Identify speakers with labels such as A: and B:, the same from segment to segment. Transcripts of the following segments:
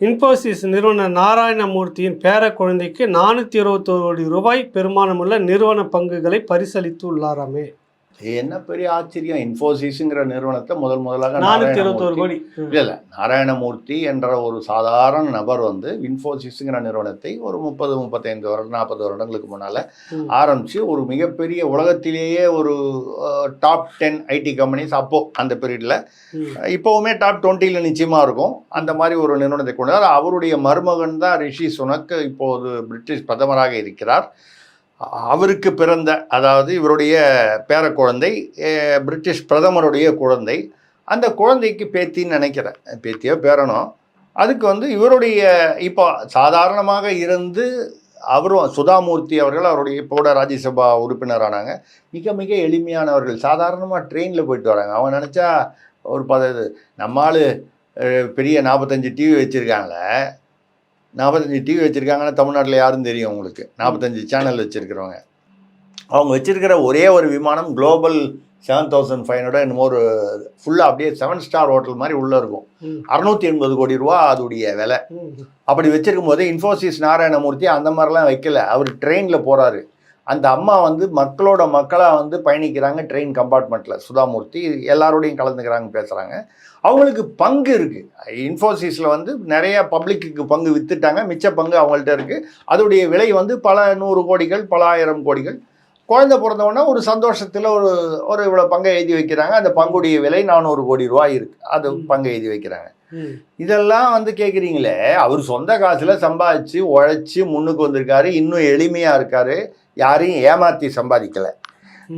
A: இன்ஃபோசிஸ் நிறுவனர் நாராயணமூர்த்தியின் பேர குழந்தைக்கு நானூற்றி இருபத்தோரு கோடி ரூபாய் பெருமானமுள்ள நிறுவன பங்குகளை பரிசளித்து உள்ளாராமே
B: என்ன பெரிய ஆச்சரியம்? இன்ஃபோசிஸ்ங்கிற நிறுவனத்தை முதல் முதலாக
A: கோடி.
B: இல்ல இல்ல. நாராயணமூர்த்தி என்ற ஒரு சாதாரண நபர் வந்து இன்ஃபோசிஸ்ங்கிற நிறுவனத்தை ஒரு முப்பது முப்பத்தைந்து வருடம் நாற்பது வருடங்களுக்கு முன்னால
A: ம்.
B: ஆரம்பிச்சு ஒரு மிகப்பெரிய உலகத்திலேயே ஒரு டாப் டென் ஐடி கம்பெனிஸ் அப்போ அந்த பீரியட்ல. இப்போவுமே டாப் டுவெண்ட்டியில் நிச்சயமா இருக்கும். அந்த மாதிரி ஒரு நிறுவனத்தை கொண்டு. அவருடைய மருமகன் தான் ரிஷி சுனக். இப்போது பிரிட்டிஷ் பிரதமராக இருக்கிறார். அவருக்கு பிறந்த அதாவது இவருடைய பேர குழந்தை பிரிட்டிஷ் பிரதமருடைய குழந்தை அந்த குழந்தைக்கு பேத்தின்னு நினைக்கிறேன். பேத்தியோ பேரனோ அதுக்கு வந்து இவருடைய இப்போ சாதாரணமாக இருந்து அவரும் சுதாமூர்த்தி அவர்கள் அவருடைய இப்போட ராஜ்யசபா உறுப்பினரானாங்க. மிக மிக எளிமையானவர்கள். சாதாரணமாக ட்ரெயினில் போயிட்டு வராங்க. அவன் நினச்சா ஒரு பத இது நம்ம பெரிய நாற்பத்தஞ்சு டிவி வச்சுருக்காங்களே நாற்பத்தஞ்சு டிவி வச்சுருக்காங்கன்னு தமிழ்நாட்டில் யாரும் தெரியும் உங்களுக்கு. நாற்பத்தஞ்சு சேனல் வச்சுருக்கிறவங்க. அவங்க வச்சிருக்கிற ஒரே ஒரு விமானம் Global seven thousand five hundred என்னமோ ஒரு ஃபுல்லாக அப்படியே செவன் ஸ்டார் ஹோட்டல் மாதிரி உள்ளே இருக்கும்.
A: ம்.
B: அறுநூத்தி எண்பது கோடி ரூபா அதோடைய விலை. அப்படி வச்சிருக்கும் போது இன்ஃபோசிஸ் நாராயணமூர்த்தி அந்த மாதிரிலாம் வைக்கல. அவர் ட்ரெயினில் போகிறாரு அந்த அம்மா வந்து மக்களோட மக்களாக வந்து பயணிக்கிறாங்க ட்ரெயின் கம்பார்ட்மெண்ட்டில் சுதாமூர்த்தி எல்லாரோடையும் கலந்துக்கிறாங்க பேசுகிறாங்க அவங்களுக்கு பங்கு இருக்குது இன்ஃபோசிஸில் வந்து நிறைய பப்ளிக்கு பங்கு வித்துட்டாங்க. மிச்ச பங்கு அவங்கள்ட்ட இருக்குது அதோடைய விலை வந்து பல நூறு கோடிகள் பல ஆயிரம் கோடிகள். குழந்தை பிறந்த உடனே ஒரு சந்தோஷத்தில் ஒரு ஒரு இவ்வளோ பங்கை எழுதி வைக்கிறாங்க. அந்த பங்குடைய விலை நானூறு கோடி ரூபாய் இருக்குது அது பங்கை எழுதி வைக்கிறாங்க. இதெல்லாம் வந்து கேட்குறீங்களே அவர் சொந்த காசில் சம்பாதிச்சு உழைச்சி முன்னுக்கு வந்திருக்காரு இன்னும் எளிமையாக இருக்காரு யாரையும் ஏமாற்றி சம்பாதிக்கலை.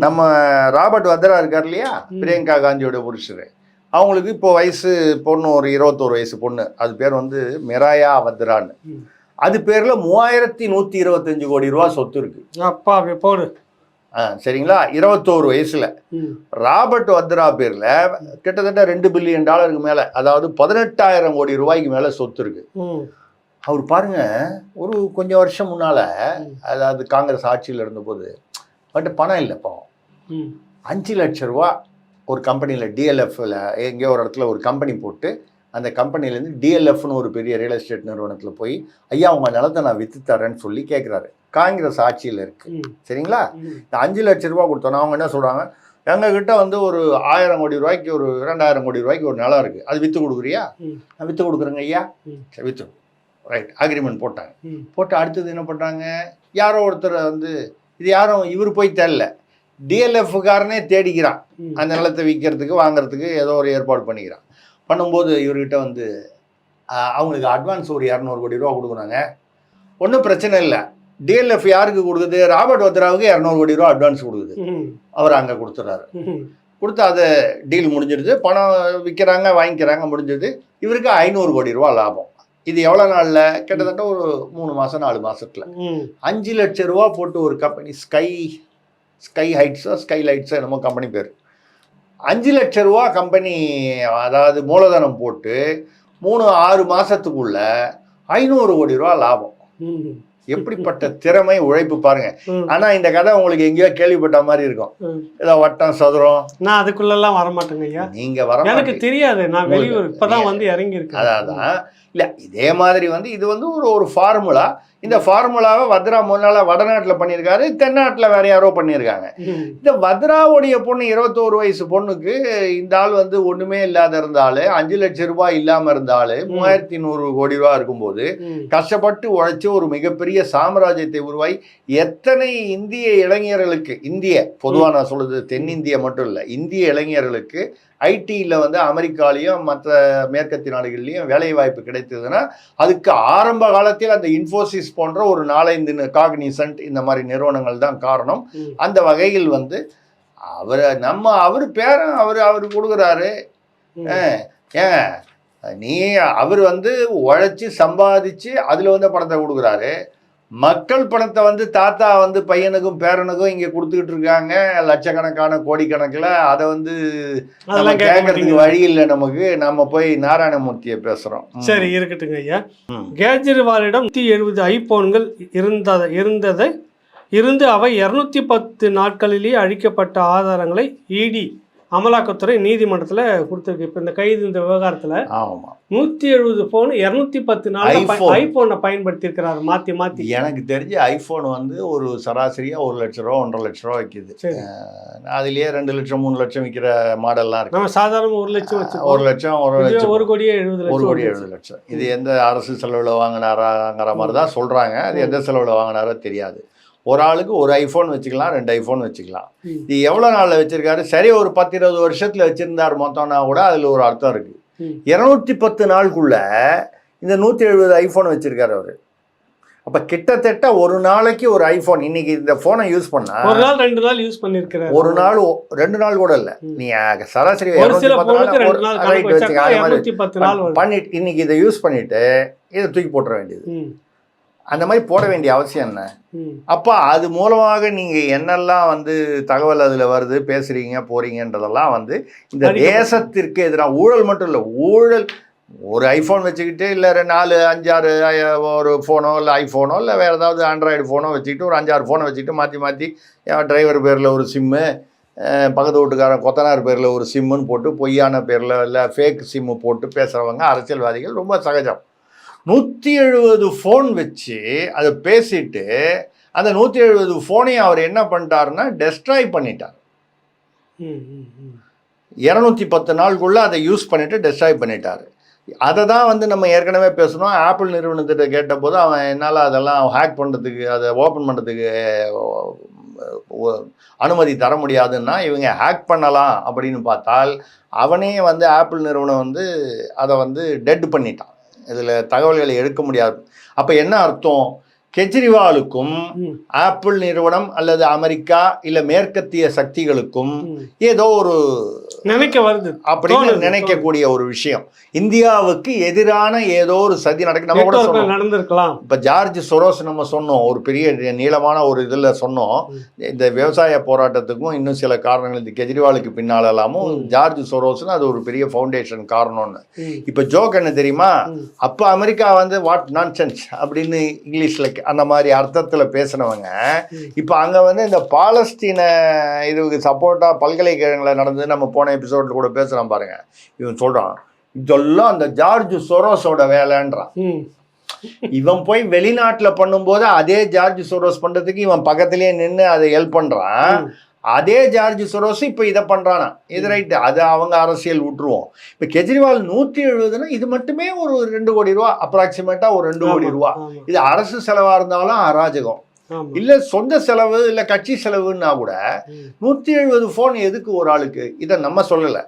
B: நம்ம ராபர்ட் வத்ரா இருக்கார் இல்லையா. பிரியங்கா காந்தியோட புருஷர். அவங்களுக்கு இப்போ வயசு பொண்ணு ஒரு இருபத்தோரு வயசு பொண்ணு. அது பேர் வந்து மிராயா வத்ரான்னு. அது பேரில் மூவாயிரத்தி நூற்றி இருபத்தஞ்சு கோடி ரூபா சொத்து இருக்கு.
A: அப்பா போடு.
B: சரிங்களா இருபத்தோரு வயசுல. ராபர்ட் வத்ரா பேர்ல கிட்டத்தட்ட ரெண்டு பில்லியன் டாலருக்கு மேல அதாவது பதினெட்டாயிரம் கோடி ரூபாய்க்கு மேல சொத்து இருக்கு. அவர் பாருங்க ஒரு கொஞ்சம் வருஷம் முன்னால. அதாவது காங்கிரஸ் ஆட்சியில் இருந்தபோது பட் பணம் இல்லை பாவம். அஞ்சு லட்ச ரூபா ஒரு கம்பெனியில் டிஎல்எஃப்ல எங்கேயோ ஒரு இடத்துல ஒரு கம்பெனி போட்டு அந்த கம்பெனிலேருந்து டிஎல்எஃப்னு ஒரு பெரிய ரியல் எஸ்டேட் நிறுவனத்தில் போய் ஐயா உங்கள் நிலத்தை நான் விற்று தரேன்னு சொல்லி கேட்குறாரு காங்கிரஸ் ஆட்சியில் இருக்கு.
A: ம்.
B: சரிங்களா. இந்த அஞ்சு லட்ச ரூபா கொடுத்தோன்னா அவங்க என்ன சொல்கிறாங்க எங்ககிட்ட வந்து ஒரு ஆயிரம் கோடி ரூபாய்க்கு ஒரு ரெண்டாயிரம் கோடி ரூபாய்க்கு ஒரு நிலம் இருக்குது அது விற்று கொடுக்குறியா. நான் விற்று கொடுக்குறேங்க ஐயா. விற்று ரைட் அக்ரிமெண்ட் போட்டாங்க. போட்டு அடுத்தது என்ன பண்ணுறாங்க யாரோ ஒருத்தர் வந்து இது யாரும் இவர் போய் தேடல டிஎல்எஃப்காரனே தேடிக்கிறான். அந்த நிலத்தை விற்கிறதுக்கு வாங்குறதுக்கு ஏதோ ஒரு ஏற்பாடு பண்ணிக்கிறான். பண்ணும்போது இவர்கிட்ட வந்து அவங்களுக்கு அட்வான்ஸ் ஒரு இரநூறு கோடி ரூபா கொடுக்குறாங்க. ஒன்றும் பிரச்சனை இல்லை. டிஎல்எஃப் யாருக்கு கொடுக்குது? ராபர்ட் வத்ராவுக்கு இரநூறு கோடி ரூபா அட்வான்ஸ் கொடுக்குது. அவர் அங்கே கொடுத்துட்றாரு. கொடுத்து அதை டீல் முடிஞ்சிடுது பணம் விற்கிறாங்க வாங்கிக்கிறாங்க முடிஞ்சது. இவருக்கு ஐநூறு கோடி ரூபா லாபம். இது எவ்வளோ நாளில்? கிட்டத்தட்ட ஒரு மூணு மாதம் நாலு மாசத்துல.
A: ம்.
B: அஞ்சு லட்ச ரூபா போட்டு ஒரு கம்பெனி ஸ்கை ஸ்கை ஹைட்ஸோ ஸ்கை லைட்ஸோ என்னமோ கம்பெனி பேர். அஞ்சு லட்ச ரூபா கம்பெனி அதாவது மூலதனம் போட்டு மூணு ஆறு மாசத்துக்குள்ள ஐநூறு கோடி ரூபா லாபம். எப்படிப்பட்ட திறமை உழைப்பு பாருங்க. ஆனா இந்த கதை உங்களுக்கு எங்கேயோ கேள்விப்பட்ட மாதிரி இருக்கும். ஏதோ வட்டம் சதுரம்
A: நான் அதுக்குள்ளெல்லாம் வரமாட்டேங்க ஐயா
B: நீங்க வர
A: எனக்கு. தெரியாது நான் வெளியூர் இப்பதான். வந்து இறங்கி இருக்கேன்
B: அதான் இல்ல இதே மாதிரி வந்து இது வந்து ஒரு ஒரு ஃபார்முலா இந்த ஃபார்முலாவை வத்ரா முன்னால வடநாட்டுல பண்ணியிருக்காரு தென்னாட்டுல வேற யாரோ பண்ணியிருக்காங்க. இந்த வத்ராவுடைய பொண்ணு இருபத்தோரு வயசு பொண்ணுக்கு இந்த ஆள் வந்து ஒண்ணுமே இல்லாத இருந்தாலு அஞ்சு லட்சம் ரூபாய் இல்லாம இருந்தாலு மூவாயிரத்தி நூறு கோடி ரூபாய் இருக்கும்போது. கஷ்டப்பட்டு உழைச்சி ஒரு மிகப்பெரிய சாம்ராஜ்யத்தை உருவாய் எத்தனை இந்திய இளைஞர்களுக்கு இந்திய பொதுவாக நான் சொல்றது தென்னிந்திய மட்டும் இல்லை இந்திய இளைஞர்களுக்கு ஐடியில் வந்து அமெரிக்காலையும் மற்ற மேற்கத்திய நாடுகள்லையும் வேலை வாய்ப்பு கிடைத்ததுன்னா அதுக்கு ஆரம்ப காலத்தில் அந்த இன்ஃபோசிஸ் போன்ற ஒரு நாலஞ்சு காக்னிசன்ட் இந்த மாதிரி நிறுவனங்கள் தான் காரணம். அந்த வகையில் வந்து அவர் நம்ம அவர் பேரன் அவர் அவர் கொடுக்குறாரு. ஏன் நீ அவர் வந்து உழைச்சி சம்பாதிச்சு அதில் வந்து பணத்தை கொடுக்குறாரு மக்கள் பணத்தை வந்து தாத்தா வந்து பையனுக்கும் பேரனுக்கும் இங்கே கொடுத்துக்கிட்டு இருக்காங்க. லட்சக்கணக்கான கோடிக்கணக்கில். அதை வந்து நம்ம கேட்கறதுக்கு வழி இல்லை நமக்கு. நம்ம போய் நாராயணமூர்த்தியை பேசுகிறோம்
A: சரி இருக்கட்டுங்க ஐயா. கேஜ்ரிவாலிடம் நூற்றி எழுபது ஐபோன்கள் இருந்தத இருந்ததை இருந்து அவை இருநூத்தி பத்து நாட்களிலேயே அழிக்கப்பட்ட ஆதாரங்களை இடி அமலாக்கத்துறை நீதிமன்றத்துல கொடுத்துருக்கு. இப்ப இந்த கைது இந்த விவகாரத்துல
B: ஆமாம்
A: நூத்தி எழுபது போன் இருநூத்தி பத்து நாள்
B: iPhone.
A: ஐபோனை. பயன்படுத்தி இருக்கிறாரு மாத்தி மாத்தி.
B: எனக்கு தெரிஞ்சு ஐஃபோன் வந்து ஒரு சராசரியாக ஒரு லட்ச ரூபா ஒன்றரை லட்ச ரூபா விற்கிது அதுலேயே ரெண்டு லட்சம் மூணு லட்சம் விற்கிற மாடல்லாம் இருக்கு.
A: நம்ம சாதாரண ஒரு லட்சம்
B: ஒரு
A: வச்சுக்கோம்
B: லட்சம் ஒரு லட்சம்.
A: ஒரு கோடியே எழுபது
B: ஒரு கோடி. எழுபது லட்சம். இது எந்த அரசு செலவில் வாங்கினாராங்கிற மாதிரி தான் சொல்கிறாங்க அது எந்த செலவில் வாங்கினாரோ தெரியாது. ஒரு ஆளுக்கு ஒரு ஐஃபோன் வச்சுக்கலாம் ரெண்டு ஐஃபோன் வச்சுக்கலாம். இது எவ்வளோ நாளில் வச்சிருக்காரு? சரி ஒரு பத்து இருபது வருஷத்தில் வச்சிருந்தார் மொத்தம்னா கூட அதில் ஒரு அர்த்தம் இருக்கு.
A: ம்.
B: இரநூத்தி பத்து நாளுக்குள்ள இந்த நூற்றி எழுபது ஐஃபோன் வச்சிருக்காரு அவர். அப்போ கிட்டத்தட்ட ஒரு நாளைக்கு ஒரு ஐஃபோன் இன்னைக்கு இந்த ஃபோனை யூஸ் பண்ணா
A: ஒரு நாள் ரெண்டு நாள் யூஸ் பண்ணிருக்கிறாரு.
B: ஒரு நாள் ரெண்டு நாள் கூட இல்லை. நீ சராசரி
A: ஒரு சில
B: 210
A: போனுக்கு
B: நாள்
A: ரெண்டு
B: ஒரு-
A: நாள்
B: right
A: கணக்கு
B: வச்சுக்க,
A: வச்சாக்கா
B: அது மாதிரி.
A: இருநூத்தி பத்து நாள் வருது
B: பண்ணிட்டு இன்னைக்கு இதை யூஸ் பண்ணிட்டு இதை தூக்கி போட்டுற வேண்டியது. அந்த மாதிரி போட வேண்டிய அவசியம் என்ன? அப்போ அது மூலமாக நீங்கள் என்னெல்லாம் வந்து தகவல் அதில் வருது பேசுகிறீங்க போகிறீங்கன்றதெல்லாம் வந்து இந்த. தேசத்திற்கு எதிராக ஊழல் மட்டும் இல்லை ஊழல் ஒரு ஐஃபோன் வச்சுக்கிட்டு இல்லை நாலு அஞ்சாறு ஒரு ஃபோனோ இல்லை ஐஃபோனோ இல்லை வேறு ஏதாவது ஆண்ட்ராய்டு ஃபோனோ வச்சுக்கிட்டு ஒரு அஞ்சாறு ஃபோனை வச்சுக்கிட்டு மாற்றி மாற்றி டிரைவர் பேரில் ஒரு சிம்மு பக்கத்து வீட்டுக்காரன் கொத்தனார் பேரில் ஒரு சிம்முன்னு போட்டு பொய்யான பேரில் இல்லை ஃபேக் சிம்மு போட்டு பேசுகிறவங்க அரசியல்வாதிகள் ரொம்ப சகஜம். நூற்றி எழுபது ஃபோன் வச்சு அதை பேசிட்டு அந்த நூற்றி எழுபது ஃபோனையும் அவர் என்ன பண்ணிட்டாருன்னா டெஸ்ட்ராய் பண்ணிட்டார். இரநூத்தி பத்து நாளுக்குள்ளே அதை யூஸ் பண்ணிவிட்டு டெஸ்ட்ராய் பண்ணிட்டார். அதை தான் வந்து நம்ம ஏற்கனவே பேசணும் ஆப்பிள் நிறுவனத்திட்ட கேட்டபோது அவன் என்னால் அதெல்லாம் ஹேக் பண்ணுறதுக்கு அதை ஓப்பன் பண்ணுறதுக்கு அனுமதி தர முடியாதுன்னா இவங்க ஹேக் பண்ணலாம் அப்படின்னு பார்த்தால் அவனே வந்து ஆப்பிள் நிறுவனம் வந்து அதை வந்து டெட் பண்ணிட்டான். இதில் தகவல்களை எடுக்க முடியாது. அப்போ என்ன அர்த்தம்? கெஜ்ரிவாலுக்கும் ஆப்பிள் நிறுவனம் அல்லது அமெரிக்கா இல்லை மேற்கத்திய சக்திகளுக்கும். ஏதோ ஒரு
A: நினைக்க வருது.
B: அப்படின்னு நினைக்கக்கூடிய ஒரு விஷயம். இந்தியாவுக்கு எதிரான ஏதோ ஒரு சதி நடக்கு நம்ம கூட
A: நடந்திருக்கலாம்.
B: இப்போ ஜார்ஜ் சொரோஸ் நம்ம சொன்னோம். ஒரு பெரிய நீளமான ஒரு இதில் சொன்னோம். இந்த விவசாய போராட்டத்துக்கும் இன்னும் சில காரணங்கள் இந்த கெஜ்ரிவாலுக்கு பின்னாலெல்லாமும்
A: ம்.
B: ஜார்ஜ் சொரோஸ்னு அது ஒரு பெரிய ஃபவுண்டேஷன் காரணம்னு. இப்போ ஜோக் என்ன தெரியுமா. அப்போ அமெரிக்கா வந்து வாட் நான்சென்ஸ் அப்படின்னு இங்கிலீஷில் அந்த மாதிரி அர்த்தத்தில் பேசினவங்க. இப்போ அங்கே வந்து இந்த பாலஸ்தீன இதுக்கு சப்போர்ட்டாக பல்கலைக்கழகங்களில் நடந்தது நம்ம போன எபிசோடில் கூட பேசுகிறோம் பாருங்க இவன் சொல்கிறான் இதெல்லாம் அந்த ஜார்ஜ் சொரோஸோட வேலைன்றான். இவன் போய் வெளிநாட்டில் பண்ணும்போது அதே ஜார்ஜ் சொரோஸ் பண்ணுறதுக்கு இவன் பக்கத்துலேயே நின்று அதை ஹெல்ப் பண்ணுறான். அதே ஜார்ஜ் சொரோஸ் இப்போ இதை பண்ணுறானா இது ரைட்டு அது அவங்க அரசியல் விட்டுருவோம் இப்போ கெஜ்ரிவால் நூற்றி எழுபதுனா இது மட்டுமே ஒரு ரெண்டு கோடி ரூபா அப்ராக்சிமேட்டாக ஒரு ரெண்டு கோடி ரூபா. இது அரசு செலவாக இருந்தாலும் அராஜகம். இல்லை சொந்த செலவு இல்லை கட்சி செலவுன்னா கூட நூற்றி எழுபது ஃபோன் எதுக்கு ஒரு ஆளுக்கு? இதை நம்ம சொல்லலை.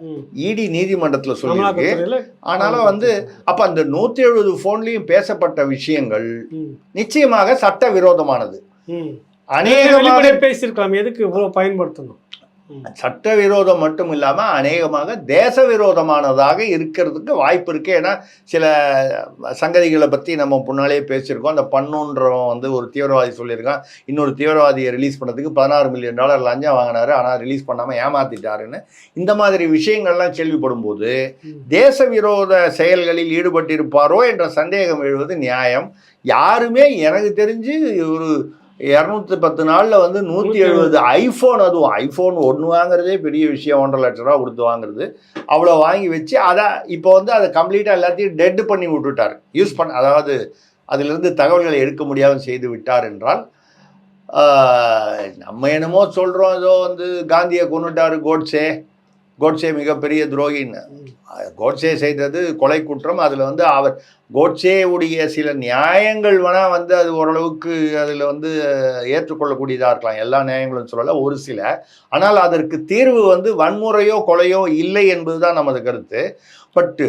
B: இடி நீதிமன்றத்தில் சொல்லியிருக்கு. ஆனாலும் வந்து அப்போ அந்த நூற்றி எழுபது ஃபோன்லேயும் பேசப்பட்ட விஷயங்கள் நிச்சயமாக சட்ட விரோதமானது. அநேகமாக
A: பேசியிருக்கலாம். எதுக்கு இவ்வளவு பயன்படுத்தணும்.
B: சட்ட விரோதம் மட்டும் இல்லாமல் அநேகமாக தேச விரோதமானதாக இருக்கிறதுக்கு வாய்ப்பு இருக்கு ஏன்னா சில சங்கதிகளை பற்றி நம்ம முன்னாலேயே பேசியிருக்கோம். அந்த பண்ணுன்றவன் வந்து ஒரு தீவிரவாதி சொல்லியிருக்கான். இன்னொரு தீவிரவாதியை ரிலீஸ் பண்ணதுக்கு பதினாறு மில்லியன் டாலர் லஞ்சம் வாங்கினாரு. ஆனால் ரிலீஸ் பண்ணாமல் ஏமாத்திட்டாருன்னு. இந்த மாதிரி விஷயங்கள்லாம் கேள்விப்படும் போது
A: ம்.
B: தேச விரோத செயல்களில் ஈடுபட்டிருப்பாரோ என்ற சந்தேகம் எழுவது நியாயம். யாருமே எனக்கு தெரிஞ்சு ஒரு இரநூத்தி பத்து நாளில் வந்து நூற்றி எழுபது ஐஃபோன் அதுவும் ஐஃபோன் ஒன்று வாங்குறதே பெரிய விஷயம். ஒன்றரை லட்ச ரூபா கொடுத்து வாங்குறது. அவ்வளோ வாங்கி வச்சு அதை இப்போ வந்து அதை கம்ப்ளீட்டாக எல்லாத்தையும் டெட் பண்ணி விட்டுட்டார். யூஸ் பண்ண அதாவது அதிலிருந்து தகவல்களை எடுக்க முடியாமல் செய்து விட்டார் என்றால் நம்ம என்னமோ சொல்கிறோம் ஏதோ வந்து காந்தியை கொண்டுட்டாரு கோட்ஸே. கோட்ஸே மிகப்பெரிய துரோகின்னு. கோட்ஸே செய்தது கொலை குற்றம். அதில் வந்து அவர் கோட்ஸே உடைய சில நியாயங்கள் வேணால் வந்து அது ஓரளவுக்கு அதில் வந்து ஏற்றுக்கொள்ளக்கூடியதாக இருக்கலாம். எல்லா நியாயங்களும் சொல்லலை ஒரு சில. ஆனால் அதற்கு தீர்வு வந்து வன்முறையோ கொலையோ இல்லை என்பதுதான் நமது கருத்து. பட்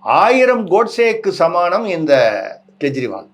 B: ஆயிரம் கோட்ஸேக்கு சமானம் இந்த கெஜ்ரிவால்.